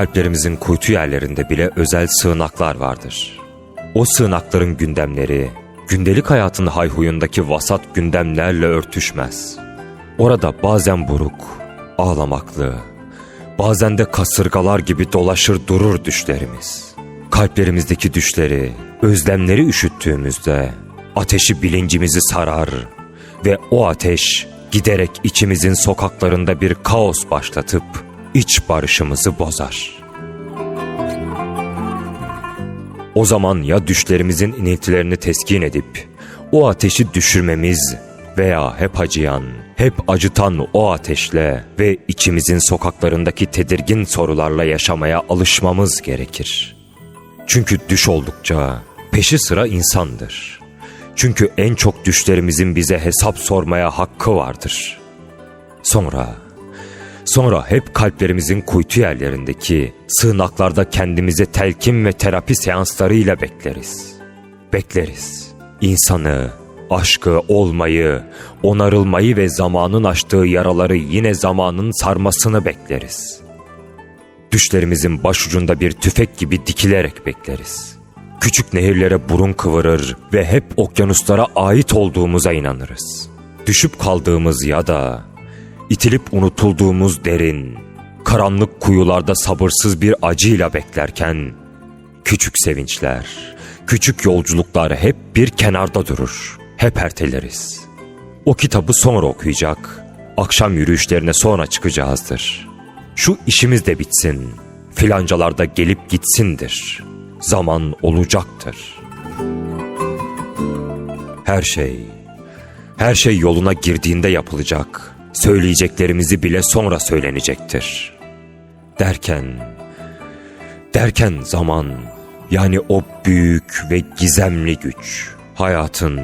kalplerimizin kuytu yerlerinde bile özel sığınaklar vardır. O sığınakların gündemleri, gündelik hayatın hayhuyundaki vasat gündemlerle örtüşmez. Orada bazen buruk, ağlamaklı, bazen de kasırgalar gibi dolaşır durur düşlerimiz. Kalplerimizdeki düşleri, özlemleri üşüttüğümüzde ateşi bilincimizi sarar ve o ateş giderek içimizin sokaklarında bir kaos başlatıp iç barışımızı bozar. O zaman ya düşlerimizin iniltilerini teskin edip o ateşi düşürmemiz veya hep acıyan, hep acıtan o ateşle ve içimizin sokaklarındaki tedirgin sorularla yaşamaya alışmamız gerekir. Çünkü düş oldukça peşi sıra insandır. Çünkü en çok düşlerimizin bize hesap sormaya hakkı vardır. Sonra, sonra hep kalplerimizin kuytu yerlerindeki sığınaklarda kendimize telkin ve terapi seanslarıyla bekleriz. Bekleriz. İnsanı, aşkı, olmayı, onarılmayı ve zamanın açtığı yaraları yine zamanın sarmasını bekleriz. Düşlerimizin başucunda bir tüfek gibi dikilerek bekleriz. Küçük nehirlere burun kıvırır ve hep okyanuslara ait olduğumuza inanırız. Düşüp kaldığımız ya da itilip unutulduğumuz derin, karanlık kuyularda sabırsız bir acıyla beklerken küçük sevinçler, küçük yolculuklar hep bir kenarda durur. Hep erteleriz. O kitabı sonra okuyacak, akşam yürüyüşlerine sonra çıkacağızdır. Şu işimiz de bitsin, filancalarda gelip gitsindir. Zaman olacaktır. Her şey, her şey yoluna girdiğinde yapılacak. Söyleyeceklerimizi bile sonra söylenecektir. Derken, derken zaman, yani o büyük ve gizemli güç, hayatın,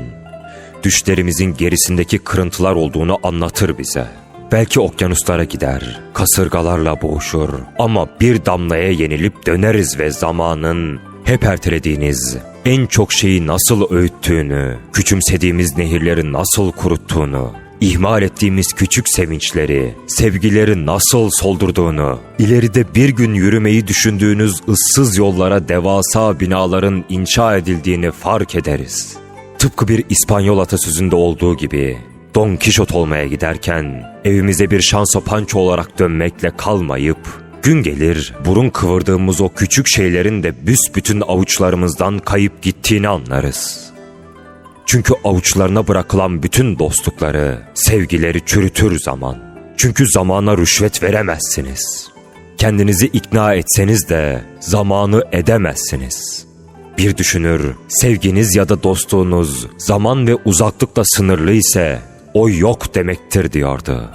düşlerimizin gerisindeki kırıntılar olduğunu anlatır bize. Belki okyanuslara gider, kasırgalarla boğuşur ama bir damlaya yenilip döneriz ve zamanın hep ertelediğiniz, en çok şeyi nasıl öğüttüğünü, küçümsediğimiz nehirleri nasıl kuruttuğunu, ihmal ettiğimiz küçük sevinçleri, sevgileri nasıl soldurduğunu, ileride bir gün yürümeyi düşündüğünüz ıssız yollara devasa binaların inşa edildiğini fark ederiz. Tıpkı bir İspanyol atasözünde olduğu gibi Don Kişot olmaya giderken evimize bir şanso panço olarak dönmekle kalmayıp gün gelir burun kıvırdığımız o küçük şeylerin de büsbütün avuçlarımızdan kayıp gittiğini anlarız. Çünkü avuçlarına bırakılan bütün dostlukları, sevgileri çürütür zaman. Çünkü zamana rüşvet veremezsiniz. Kendinizi ikna etseniz de zamanı edemezsiniz.'' Bir düşünür, sevginiz ya da dostluğunuz zaman ve uzaklıkla sınırlı ise o yok demektir diyordu.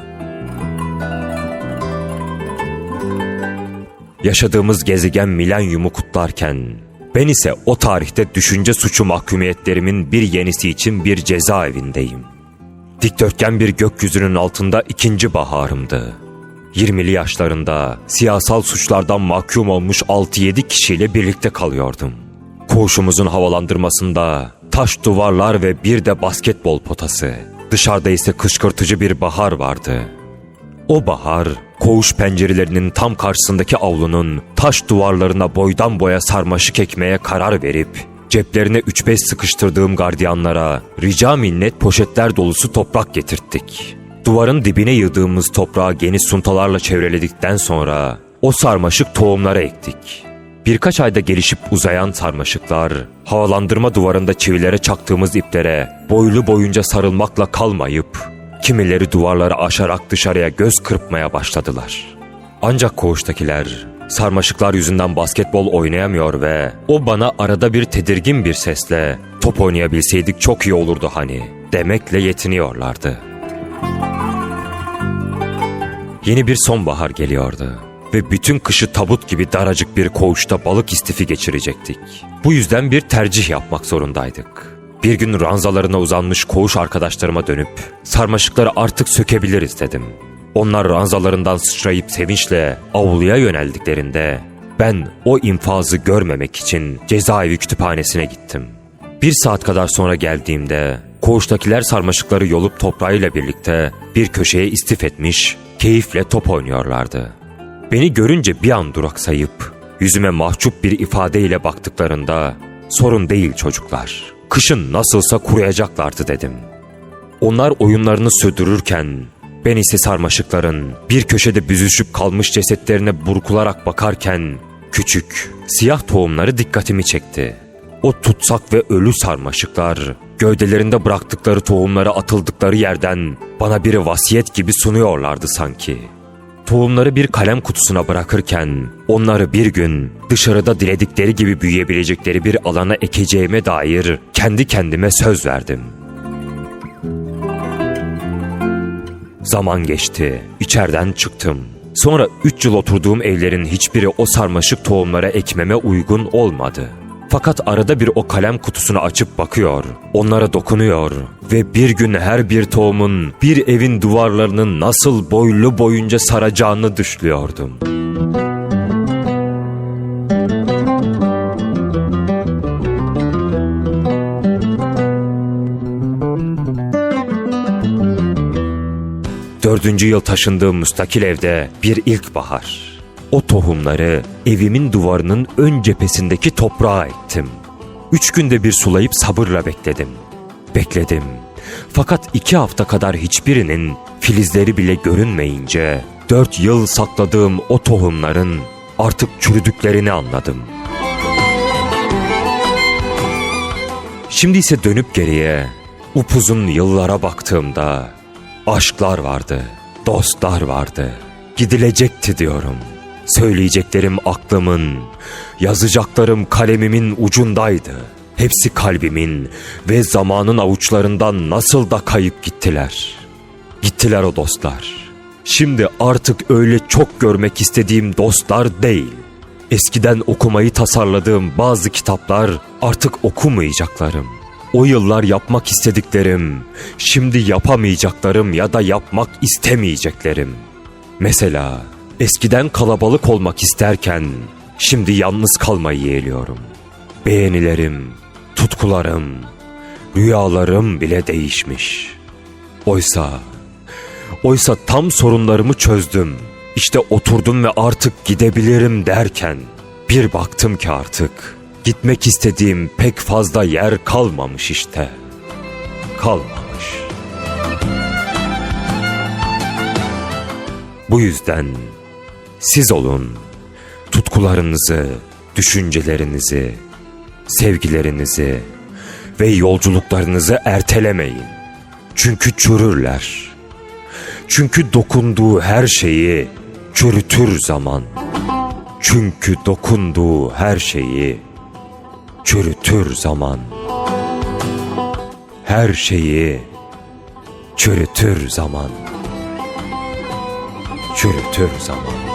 Yaşadığımız gezegen milenyumu kutlarken ben ise o tarihte düşünce suçu mahkumiyetlerimin bir yenisi için bir cezaevindeyim. Dikdörtgen bir gökyüzünün altında ikinci baharımdı. 20'li yaşlarında siyasal suçlardan mahkum olmuş 6-7 kişiyle birlikte kalıyordum. Koğuşumuzun havalandırmasında taş duvarlar ve bir de basketbol potası. Dışarıda ise kışkırtıcı bir bahar vardı. O bahar koğuş pencerelerinin tam karşısındaki avlunun taş duvarlarına boydan boya sarmaşık ekmeye karar verip ceplerine 3-5 sıkıştırdığım gardiyanlara rica minnet poşetler dolusu toprak getirttik. Duvarın dibine yığdığımız toprağı geniş suntalarla çevreledikten sonra o sarmaşık tohumlara ektik. Birkaç ayda gelişip uzayan sarmaşıklar, havalandırma duvarında çivilere çaktığımız iplere boylu boyunca sarılmakla kalmayıp, kimileri duvarları aşarak dışarıya göz kırpmaya başladılar. Ancak koğuştakiler sarmaşıklar yüzünden basketbol oynayamıyor ve o bana arada bir tedirgin bir sesle top oynayabilseydik çok iyi olurdu hani demekle yetiniyorlardı. Yeni bir sonbahar geliyordu ve bütün kışı tabut gibi daracık bir koğuşta balık istifi geçirecektik. Bu yüzden bir tercih yapmak zorundaydık. Bir gün ranzalarına uzanmış koğuş arkadaşlarıma dönüp sarmaşıkları artık sökebiliriz dedim. Onlar ranzalarından sıçrayıp sevinçle avluya yöneldiklerinde ben o infazı görmemek için cezaevi kütüphanesine gittim. Bir saat kadar sonra geldiğimde koğuştakiler sarmaşıkları yolup toprağıyla birlikte bir köşeye istif etmiş, keyifle top oynuyorlardı. Beni görünce bir an duraksayıp yüzüme mahcup bir ifadeyle baktıklarında sorun değil çocuklar. Kışın nasılsa kuruyacaklardı dedim. Onlar oyunlarını sürdürürken ben ise sarmaşıkların bir köşede büzüşüp kalmış cesetlerine burkularak bakarken küçük, siyah tohumları dikkatimi çekti. O tutsak ve ölü sarmaşıklar gövdelerinde bıraktıkları tohumları atıldıkları yerden bana bir vasiyet gibi sunuyorlardı sanki. Tohumları bir kalem kutusuna bırakırken onları bir gün dışarıda diledikleri gibi büyüyebilecekleri bir alana ekeceğime dair kendi kendime söz verdim. Zaman geçti, içeriden çıktım. Sonra üç yıl oturduğum evlerin hiçbiri o sarmaşık tohumlara ekmeme uygun olmadı. Fakat arada bir o kalem kutusunu açıp bakıyor, onlara dokunuyor ve bir gün her bir tohumun bir evin duvarlarını nasıl boylu boyunca saracağını düşlüyordum. Dördüncü yıl taşındığım müstakil evde bir ilkbahar. O tohumları evimin duvarının ön cephesindeki toprağa ektim. Üç günde bir sulayıp sabırla bekledim. Bekledim. Fakat iki hafta kadar hiçbirinin filizleri bile görünmeyince dört yıl sakladığım o tohumların artık çürüdüklerini anladım. Şimdi ise dönüp geriye upuzun yıllara baktığımda aşklar vardı, dostlar vardı. Gidilecekti diyorum. Söyleyeceklerim aklımın, yazacaklarım kalemimin ucundaydı. Hepsi kalbimin ve zamanın avuçlarından nasıl da kayıp gittiler. Gittiler o dostlar. Şimdi artık öyle çok görmek istediğim dostlar değil. Eskiden okumayı tasarladığım bazı kitaplar artık okumayacaklarım. O yıllar yapmak istediklerim, şimdi yapamayacaklarım ya da yapmak istemeyeceklerim. Mesela eskiden kalabalık olmak isterken şimdi yalnız kalmayı yeğliyorum. Beğenilerim, tutkularım, rüyalarım bile değişmiş. Oysa, oysa tam sorunlarımı çözdüm. İşte oturdum ve artık gidebilirim derken bir baktım ki artık gitmek istediğim pek fazla yer kalmamış işte. Kalmamış. Bu yüzden siz olun tutkularınızı, düşüncelerinizi, sevgilerinizi ve yolculuklarınızı ertelemeyin. Çünkü çürürler. Çünkü dokunduğu her şeyi çürütür zaman. Çünkü dokunduğu her şeyi çürütür zaman. Her şeyi çürütür zaman. Çürütür zaman.